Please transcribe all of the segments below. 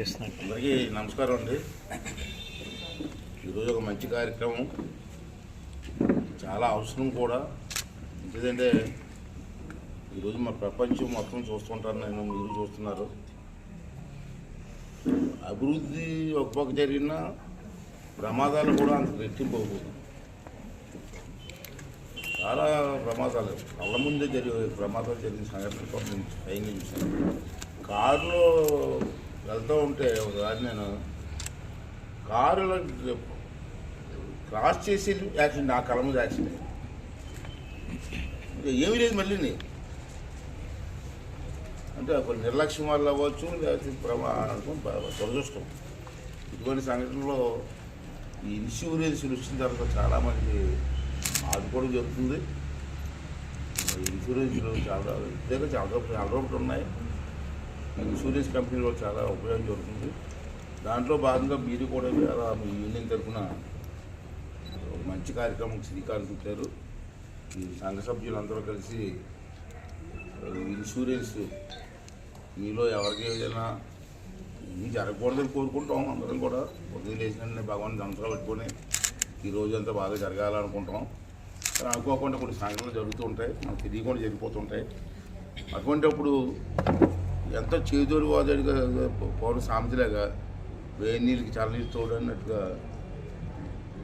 అందరికీ నమస్కారం అండి. ఈరోజు ఒక మంచి కార్యక్రమం. చాలా అవసరం కూడా. ఎందుకంటే ఈరోజు మా ప్రపంచం మొత్తం చూస్తుంటాను నేను మీరు చూస్తున్నారు. అభివృద్ధి ఒక పక్క జరిగిన ప్రమాదాలు కూడా అంత రెట్టింపు చాలా ప్రమాదాలు. కళ్ళ ముందే జరిగే ప్రమాదాలు జరిగిన సంఘటన కూడా నేను పైన చూశాను కారులో వెళ్తూ ఉంటే ఒకసారి నేను కారులో క్రాస్ చేసి యాక్సిడెంట్ ఆ కళ్ళ మీద యాక్సిడెంట్. ఏమీ లేదు మళ్ళీ అంటే కొన్ని నిర్లక్ష్యం వల్ల అవ్వచ్చు లేకపోతే ప్రమాదం దురదృష్టం. ఇటువంటి సంఘటనలో ఈ ఇన్సూరెన్స్లు వచ్చిన తర్వాత చాలామంది ఆదుకోవడం జరుగుతుంది. ఈ ఇన్సూరెన్స్లు చాలా చాలా చాలా రూపాయలు ఉన్నాయి. ఇన్సూరెన్స్ కంపెనీలో చాలా ఉపయోగం జరుగుతుంది. దాంట్లో భాగంగా మీరు కూడా చాలా మీ యూనియన్ తరఫున మంచి కార్యక్రమం శ్రీకారం చుట్టారు. ఈ సంఘ సభ్యులందరూ కలిసి ఇన్సూరెన్స్ మీలో ఎవరికి ఏదైనా ఏమి జరగకూడదని కోరుకుంటాం. అందరం కూడా ఉదయం లేచిన భగవాన్ దంతగా పెట్టుకొని ఈ రోజంతా బాగా జరగాలనుకుంటాం. కానీ అనుకోకుండా కొన్ని సంఘటనలు జరుగుతూ ఉంటాయి. మనకు తెలియకుండా జరిగిపోతుంటాయి అటువంటిప్పుడు ఎంతో చేదోడు వాదోడిగా పౌర సామెతలాగా వేడి నీళ్ళకి చల్ల నీళ్ళు తోడన్నట్టుగా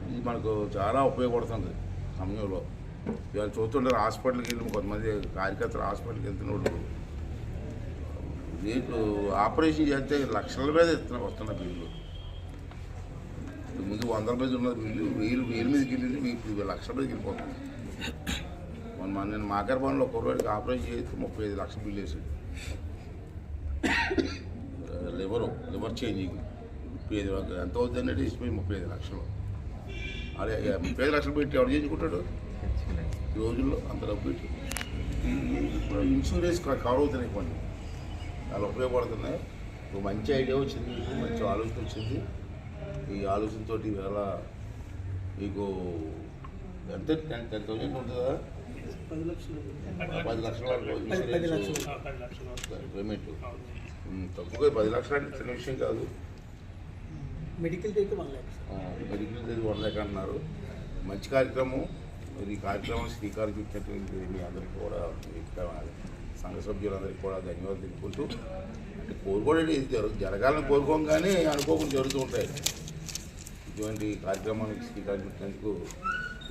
ఇది మనకు చాలా ఉపయోగపడుతుంది సమయంలో. ఇవాళ చూస్తుంటారు హాస్పిటల్కి వెళ్ళి కొంతమంది కార్యకర్తలు హాస్పిటల్కి వెళ్తున్నప్పుడు రేటు ఆపరేషన్ చేస్తే లక్షల మీద ఇస్తున్నా వస్తున్న బిల్లు. ముందు వందల మీద ఉన్న బిల్లు. వేలు వేలు మీదకి వెళ్ళింది ఇప్పుడు లక్షల మీదకి వెళ్ళిపోతుంది. మొన్న నేను మాకరపాలెంలో కుర్రాడికి ఆపరేషన్ చేస్తే ముప్పై ఐదు లక్షల బిల్లు వేసాడు. లివరు లివర్ చేంజింగ్ ముప్పై ఐదు. ఎంత అవుతుంది అంటే ఇచ్చిపోయి ముప్పై ఐదు లక్షలు. అదే ముప్పై ఐదు లక్షలు పెట్టి ఎవరు చేయించుకుంటాడు? ఈ రోజుల్లో అంత డబ్బు పెట్టి. ఇప్పుడు ఇన్సూరెన్స్ కవర్ అవుతున్నాయి కొన్ని. చాలా ఉపయోగపడుతున్నాయి. ఒక మంచి ఐడియా వచ్చింది మీకు మంచి ఆలోచన వచ్చింది. ఈ ఆలోచనతో ఇవాళ మీకు ఎంత టెన్ టెన్ థౌసండ్ ఉంటుందా పది లక్షలు. పేమెంట్ తక్కువగా పది లక్షలు అంటే చిన్న విషయం కాదు. మెడికల్ అయితే వన్ మెడికల్ వరలేక అంటున్నారు మంచి కార్యక్రమం. మరి ఈ కార్యక్రమం శ్రీకారం చుట్టినటువంటి మీ అందరికీ కూడా సంఘ సభ్యులందరికీ కూడా ధన్యవాదాలు తెలుపుకుంటూ అంటే కోరుకోవడం ఇది జరు- జరగాలని కోరుకోం కానీ అనుకోకుండా జరుగుతూ ఉంటాయి. ఇటువంటి కార్యక్రమానికి శ్రీకారం చుట్టినందుకు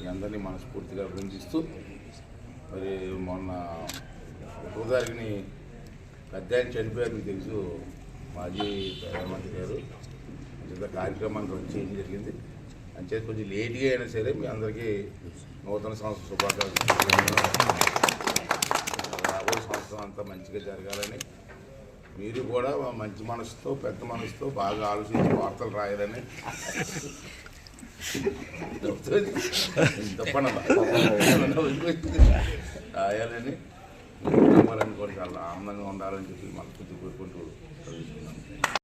మీ అందరినీ మనస్ఫూర్తిగా అభినందిస్తూ మరి మొన్న ఒకటో తారీఖుని పెద్ద ఆయన చనిపోయారు మీకు తెలుసు. మాజీ ప్రధానమంత్రి గారు. ఇంత కార్యక్రమానికి వచ్చి ఏం జరిగింది? అంచేది కొంచెం లేట్గా అయినా సరే మీ అందరికీ నూతన సంవత్సర శుభాకాంక్షలు రాబోయే సంవత్సరం అంతా మంచిగా జరగాలని మీరు కూడా మంచి మనసుతో పెద్ద మనసుతో బాగా ఆలోచించి వార్తలు రాయాలని. తప్పన రాయాలని కుటుంబాలను కూడా చాలా ఆనందంగా ఉండాలని చెప్పి మనస్ఫూర్తి కోరుకుంటూ చదువుతున్నాం